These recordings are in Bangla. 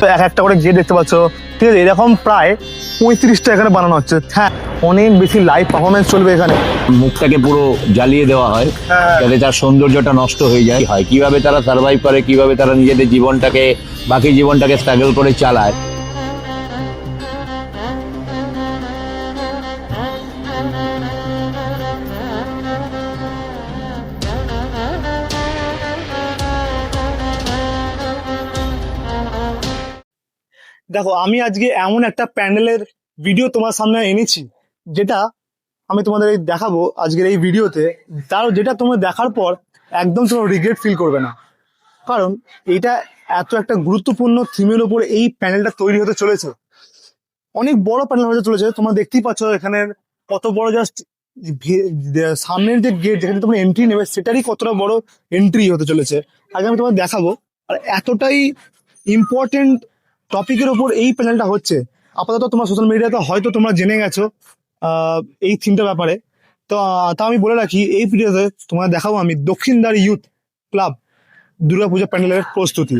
তো এক একটা করে গেট দেখতে পাচ্ছ। ঠিক আছে এরকম প্রায় পঁয়ত্রিশটা এখানে বানানো হচ্ছে। হ্যাঁ অনেক বেশি লাইভ পারফরমেন্স চলবে এখানে। মুখটাকে পুরো জ্বালিয়ে দেওয়া হয়। হ্যাঁ। যাতে তার সৌন্দর্যটা নষ্ট হয়ে যায়। হয়? কীভাবে তারা সার্ভাইভ করে? কীভাবে তারা নিজেদের জীবনটাকে বাকি জীবনটাকে স্ট্রাগল করে চালায়? দেখো, আমি আজকে এমন একটা প্যান্ডেলের ভিডিও তোমার সামনে এনেছি, যেটা আমি তোমাদের এই দেখাবো আজকের এই ভিডিওতে তার যেটা তোমরা দেখার পর একদম তোমরা রিগ্রেট ফিল করবে না। কারণ এটা এত একটা গুরুত্বপূর্ণ থিমের উপর এই প্যানেলটা তৈরি হতে চলেছে। অনেক বড় প্যানেল হতে চলেছে, তোমরা দেখতেই পাচ্ছ এখানে কত বড় জাস্ট সামনের যে গেট যেখানে তোমরা এন্ট্রি নেবে, সেটারই কতটা বড় এন্ট্রি হতে চলেছে। আগে আমি তোমাদের দেখাবো। আর এতটাই ইম্পর্টেন্ট টপিকের উপর এই প্যানেলটা হচ্ছে। আপাতত তোমার সোশ্যাল মিডিয়াতে হয়তো তোমরা জেনে গেছো এই থিমটার ব্যাপারে। তো তা আমি বলে রাখি, এই ভিডিওতে তোমার দেখাবো আমি দক্ষিণদার ইউথ ক্লাব দুর্গাপূজা প্যান্ডেলের প্রস্তুতি।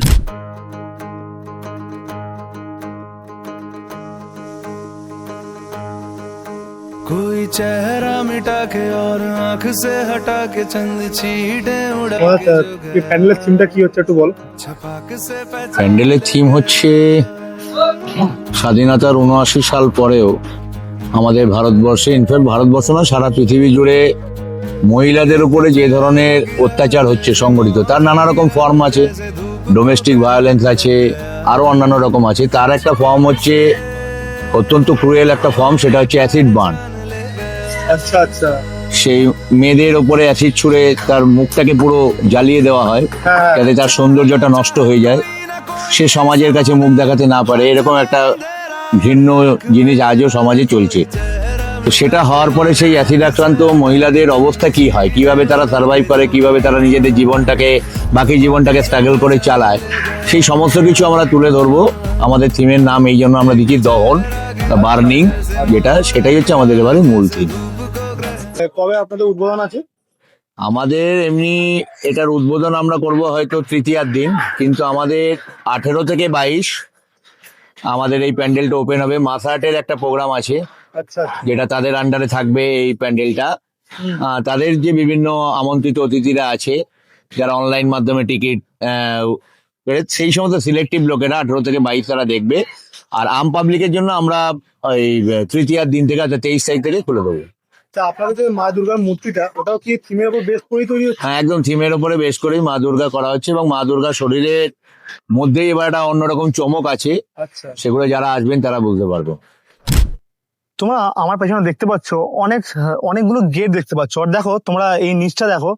कोई चेहरा मिटा के और आंख से हटा के चंद छीटे उड़ा এই প্যান্ডেলের থিমটা কি হচ্ছে একটু বল छपाक से पहचान প্যান্ডেলের থিম হচ্ছে স্বাধীনতার উনআশি সাল পরেও আমাদের ভারতবর্ষে ইনফ্যাক্ট ভারতবর্ষ না সারা পৃথিবী জুড়ে মহিলাদের উপরে যে ধরনের অত্যাচার হচ্ছে সংগঠিত তার নানা রকম ফর্ম আছে ডোমেস্টিক ভায়োলেন্স আছে আরো অন্যান্য রকম আছে তার একটা ফর্ম হচ্ছে অত্যন্ত ক্রুয়েল একটা ফর্ম সেটা হচ্ছে অ্যাসিড বার্ন আচ্ছা আচ্ছা। সেই মেয়েদের ওপরে অ্যাসিড ছুঁড়ে তার মুখটাকে পুরো জ্বালিয়ে দেওয়া হয় হ্যাঁ যাতে তার সৌন্দর্যটা নষ্ট হয়ে যায়। সে সমাজের কাছে মুখ দেখাতে না পারে এরকম একটা ভিন্ন জিনিস আজও সমাজে চলছে। তো সেটা হওয়ার পরে সেই অ্যাসিড আক্রান্ত মহিলাদের অবস্থা কি হয়? কীভাবে তারা সার্ভাইভ করে? কীভাবে তারা নিজেদের জীবনটাকে বাকি জীবনটাকে স্ট্রাগল করে চালায়? সেই সমস্ত কিছু আমরা তুলে ধরবো। আমাদের থিমের নাম এই জন্য আমরা দিচ্ছি দহন বার্নিং যেটা সেটাই হচ্ছে আমাদের এবারে মূল থিম কবে আপনাদের উদ্বোধন আছে? আমাদের এমনি এটার উদ্বোধন আমরা করব হয়তো তৃতীয়ার দিন কিন্তু আমাদের আঠেরো থেকে বাইশ আমাদের এই প্যান্ডেলটা ওপেন হবে। মাসাহাটের একটা প্রোগ্রাম আছে আচ্ছা। যেটা তাদের আন্ডারে থাকবে এই প্যান্ডেলটা। তাদের যে বিভিন্ন আমন্ত্রিত অতিথিরা আছে যারা অনলাইন মাধ্যমে টিকিট সেই সমস্ত সিলেক্টিভ লোকেরা আঠেরো থেকে বাইশ তারা দেখবে। আর আম পাবলিকের জন্য আমরা ওই তৃতীয়ার দিন থেকে অর্থাৎ তেইশ তারিখ থেকে খুলে দেবো। তা আপনাদের যে মা দুর্গার মূর্তিটা ওটাও কি থিমের উপর বেশ করেই তৈরি হচ্ছে? হ্যাঁ একদম থিমের ওপরে বেশ করেই মা দুর্গা করা হচ্ছে এবং মা দুর্গা শরীরের মধ্যেই এবার একটা অন্যরকম চমক আছে। আচ্ছা। সেগুলো যারা আসবেন তারা বুঝতে পারবে। তোমরা আমার পেছনে দেখতে পাচ্ছ অনেক অনেকগুলো গেট দেখতে পাচ্ছ। আর দেখো তোমরা এই নিচটা দেখো।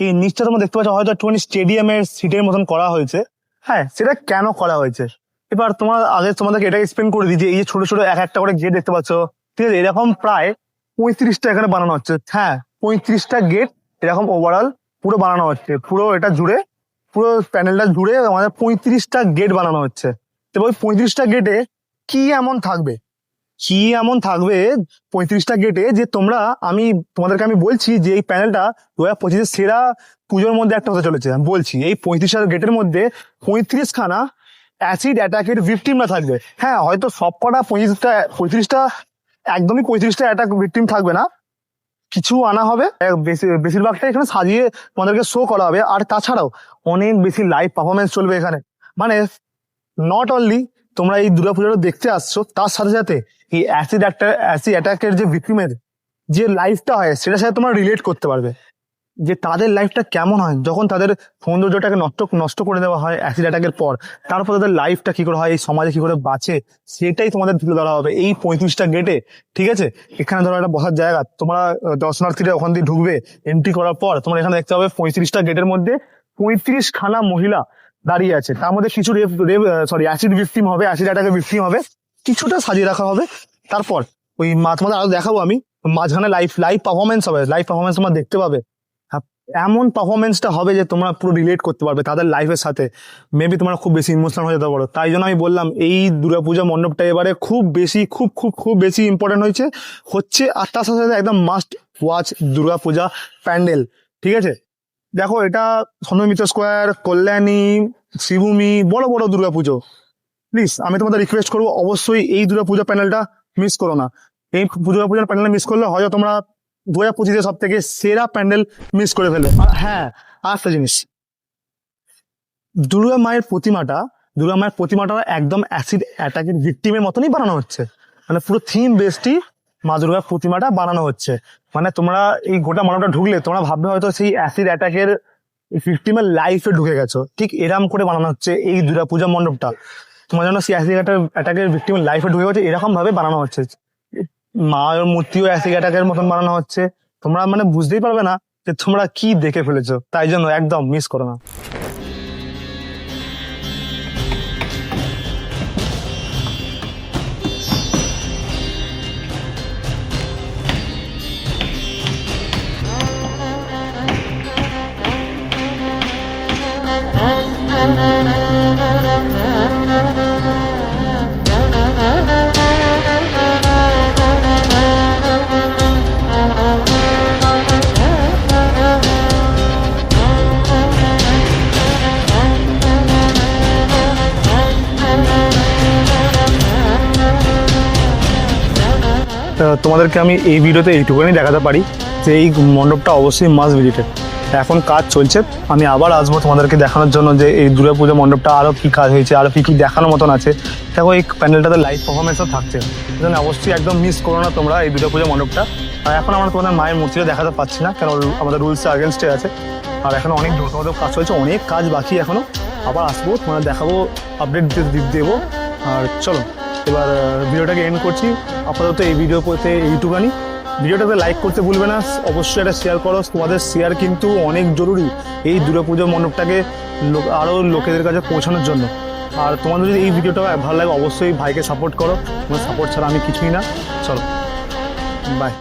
এই নিচটা তোমরা দেখতে পাচ্ছ হয়তো একটুখানি স্টেডিয়ামের সিটের মতন করা হয়েছে। হ্যাঁ সেটা কেন করা হয়েছে? এবার তোমার আগে তোমাদেরকে এটা এক্সপ্লেন করে দিই যে এই যে ছোট ছোট এক একটা করে গেট দেখতে পাচ্ছ। ঠিক আছে এরকম প্রায় পঁয়ত্রিশটা এখানে বানানো হচ্ছে। হ্যাঁ পঁয়ত্রিশটা গেট এরকম ওভারঅল পুরো বানানো হচ্ছে। পুরো এটা জুড়ে, পুরো প্যানেলটা জুড়ে আমাদের পঁয়ত্রিশটা গেট বানানো হচ্ছে। তো ওই পঁয়ত্রিশটা গেটে কি এমন থাকবে? কি এমন থাকবে পঁয়ত্রিশটা গেটে যে তোমরা, আমি তোমাদেরকে আমি বলছি যে এই প্যানেলটা দু হাজার পঁচিশের সেরা পুজোর মধ্যে একটা হতে চলেছে। আমি বলছি, এই পঁয়ত্রিশটা গেটের মধ্যে পঁয়ত্রিশ খানা অ্যাসিড অ্যাটাকের ভিকটিমরা থাকবে। হ্যাঁ হয়তো সব কটা পঁয়ত্রিশটা পঁয়ত্রিশটা একদমই পঁয়ত্রিশটা অ্যাটাক ভিকটিম থাকবে না। কিছু আনা হবে। বেশি- বেশিরভাগটা এখানে সাজিয়ে তোমাদেরকে শো করা হবে। আর তাছাড়াও অনেক বেশি লাইভ পারফরমেন্স চলবে এখানে। মানে নট অনলি তোমরা এই দুর্গাপুজোটা দেখতে আসছো, তার সাথে সাথে এই অ্যাসিড অ্যাসিড অ্যাটাকের যে ভিক্টিমের যে লাইফটা হয়, সেটার সাথে তোমরা রিলেট করতে পারবে। যে তাদের লাইফটা কেমন হয়? যখন তাদের সৌন্দর্যটাকে নষ্ট নষ্ট করে দেওয়া হয় অ্যাসিড অ্যাটাকের পর, তারপর তাদের লাইফটা কি করে হয়? এই সমাজে কি করে বাঁচে? সেটাই তোমাদের তুলে ধরা হবে এই পঁয়ত্রিশটা গেটে ঠিক আছে? এখানে ধরো একটা বসার জায়গা, তোমরা দর্শনার্থীরা ওখান দিয়ে ঢুকবে এন্ট্রি করার পর, তোমরা এখানে দেখতে হবে পঁয়ত্রিশটা গেটের মধ্যে পঁয়ত্রিশ খানা মহিলা দাঁড়িয়ে আছে। তার মধ্যে কিছু rape rape sorry acid victim হবে অ্যাসিড অ্যাটাকের ভিকটিম হবে, কিছুটা সাজিয়ে রাখা হবে। তারপর, ওই মা, তোমাদের আরও দেখাবো আমি, মাঝখানে লাইভ লাইভ পারফরমেন্স হবে লাইভ পারফরমেন্স তোমরা দেখতে পাবে। এমন পারফরমেন্সটা হবে যে তোমরা পুরো রিলেট করতে পারবে তাদের লাইফের সাথে। মেবি তোমরা খুব বেশি ইমোশনাল হয়ে যেতে পারো। তাই জন্য আমি বললাম, এই দুর্গাপূজা মণ্ডপটা এবারে খুব বেশি, খুব খুব খুব বেশি ইম্পর্টেন্ট হয়েছে। হচ্ছে আর তার সাথে সাথে একদম মাস্ট ওয়াচ দুর্গাপূজা প্যান্ডেল, ঠিক আছে? দেখো এটা সন্ধ্যমিত্র স্কোয়ার কল্যাণী, শিবভূমি, বড় বড় দুর্গাপুজো। প্লিজ আমি তোমাদের রিকোয়েস্ট করব, অবশ্যই এই দুর্গা পূজা প্যানেলটা মিস করো না। এই দুর্গা পূজার প্যানেল মিস করলে হয়তো তোমরা দু হাজার পঁচিশে সব থেকে সেরা প্যান্ডেল মিস করে ফেলো। হ্যাঁ আর একটা জিনিস। দুর্গা মায়ের প্রতিমাটা, দুর্গা মায়ের প্রতিমাটা একদম অ্যাসিড অ্যাটাকের ভিক্টিমের মতনই বানানো হচ্ছে। মানে পুরো থিম বেসটি মা দুর্গার প্রতিমাটা বানানো হচ্ছে। মানে তোমরা এই গোটা মণ্ডপটা ঢুকলে, তোমরা ভাববে হয়তো সেই অ্যাসিড অ্যাটাকের ভিক্টিমের লাইফে ঢুকে গেছো। ঠিক এরম করে বানানো হচ্ছে এই দুর্গা পূজা মণ্ডপটা। তোমার জন্য সেই অ্যাসিড অ্যাটাকের ভিক্টিমের লাইফে ঢুকে গেছে এরকম ভাবে বানানো হচ্ছে। মায়ের মূর্তিও অ্যাসিড অ্যাটাকের মতন বানানো হচ্ছে। তোমরা মানে বুঝতেই পারবে না যে তোমরা কি দেখে ফেলেছো। তাই জন্য একদম মিস করো না। তোমাদেরকে আমি এই ভিডিওতে এইটুকুনি দেখাতে পারি যে এই মণ্ডপটা অবশ্যই মাস ভিজিটেড এখন কাজ চলছে, আমি আবার আসব তোমাদেরকে দেখানোর জন্য যে এই দুর্গা পুজো মণ্ডপটা আরও কী কাজ হয়েছে আরও কী কী দেখানোর মতন আছে। দেখো, এই প্যান্ডেলটাতে লাইভ পারফরমেন্সও থাকছে। সেজন্য অবশ্যই একদম মিস করো না তোমরা এই দুর্গা পুজো মণ্ডপটা। আর এখন আমরা তোমাদের মায়ের মূর্তিটা দেখাতে পাচ্ছি না কারণ আমাদের রুলস আগেনস্টে আছে। আর এখন অনেক দ্রুতগত কাজ চলছে, অনেক কাজ বাকি এখনও আবার আসব, তোমাদের দেখাবো আপডেট দেবো। আর চলো। এবার ভিডিওটাকে এন্ড করছি। আপাতত এই ভিডিও করতে এইটুকানি ভিডিওটাতে লাইক করতে ভুলবে না। অবশ্যই এটা শেয়ার করো। তোমাদের শেয়ার কিন্তু অনেক জরুরি এই দুর্গাপুজো মণ্ডপটাকে আরও লোকেদের কাছে পৌঁছানোর জন্য। আর তোমাদের যদি এই ভিডিওটা ভালো লাগে, অবশ্যই ভাইকে সাপোর্ট করো। তোমার সাপোর্ট ছাড়া আমি কিছুই না। চলো বাই